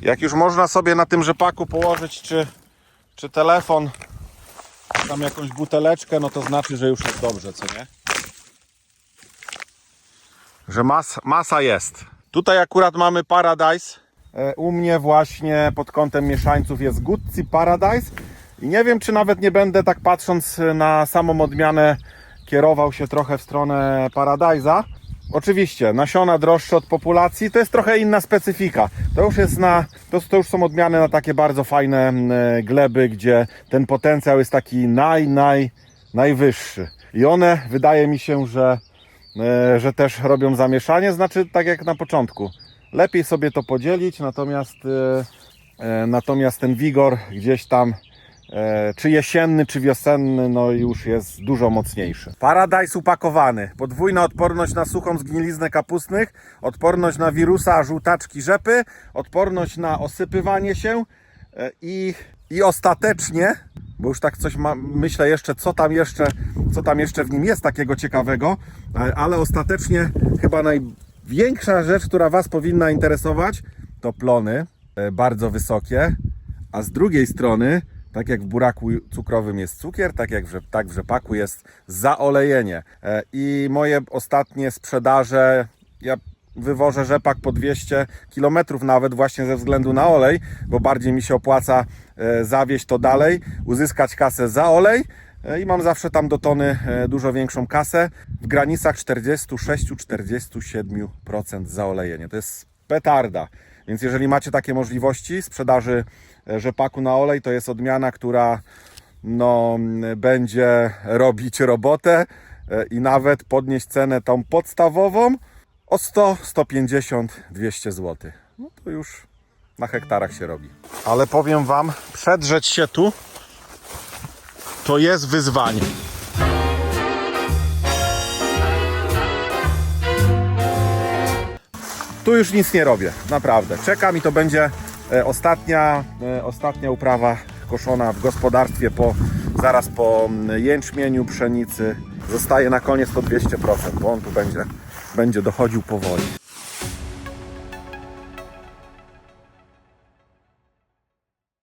Jak już można sobie na tym rzepaku położyć czy, czy telefon, tam jakąś buteleczkę, no to znaczy, że już jest dobrze, co nie? Że mas, masa jest. Tutaj akurat mamy Paradise. E, U mnie właśnie pod kątem mieszańców jest Guzzi Paradise. I nie wiem, czy nawet nie będę tak patrząc na samą odmianę kierował się trochę w stronę Paradise'a. Oczywiście, nasiona droższe od populacji to jest trochę inna specyfika. To już jest na, to, to już są odmiany na takie bardzo fajne mm, e, gleby, gdzie ten potencjał jest taki naj, naj, najwyższy. I one, wydaje mi się, że, e, że też robią zamieszanie, znaczy tak jak na początku. Lepiej sobie to podzielić, natomiast, e, natomiast ten wigor gdzieś tam czy jesienny, czy wiosenny, no już jest dużo mocniejszy. Paradise upakowany. Podwójna odporność na suchą zgniliznę kapustnych, odporność na wirusa żółtaczki rzepy, odporność na osypywanie się e, i, i ostatecznie, bo już tak coś ma, myślę jeszcze, co tam jeszcze, co tam jeszcze w nim jest takiego ciekawego, e, ale ostatecznie chyba największa rzecz, która Was powinna interesować, to plony e, bardzo wysokie, a z drugiej strony, tak jak w buraku cukrowym jest cukier, tak jak w, tak w rzepaku jest zaolejenie. E, I moje ostatnie sprzedaże, ja wywożę rzepak po 200 km nawet właśnie ze względu na olej, bo bardziej mi się opłaca e, zawieźć to dalej, uzyskać kasę za olej e, i mam zawsze tam do tony dużo większą kasę w granicach 46-47% zaolejenie. To jest petarda. Więc jeżeli macie takie możliwości sprzedaży e, rzepaku na olej, to jest odmiana, która no, będzie robić robotę e, i nawet podnieść cenę tą podstawową o 100, 150, 200 zł. No to już na hektarach się robi. Ale powiem Wam, przedrzeć się tu to jest wyzwanie. Tu już nic nie robię, naprawdę. Czekam i to będzie e, ostatnia, e, ostatnia uprawa koszona w gospodarstwie po, zaraz po jęczmieniu, pszenicy. Zostaje na koniec to 200%, bo on tu będzie, będzie dochodził powoli.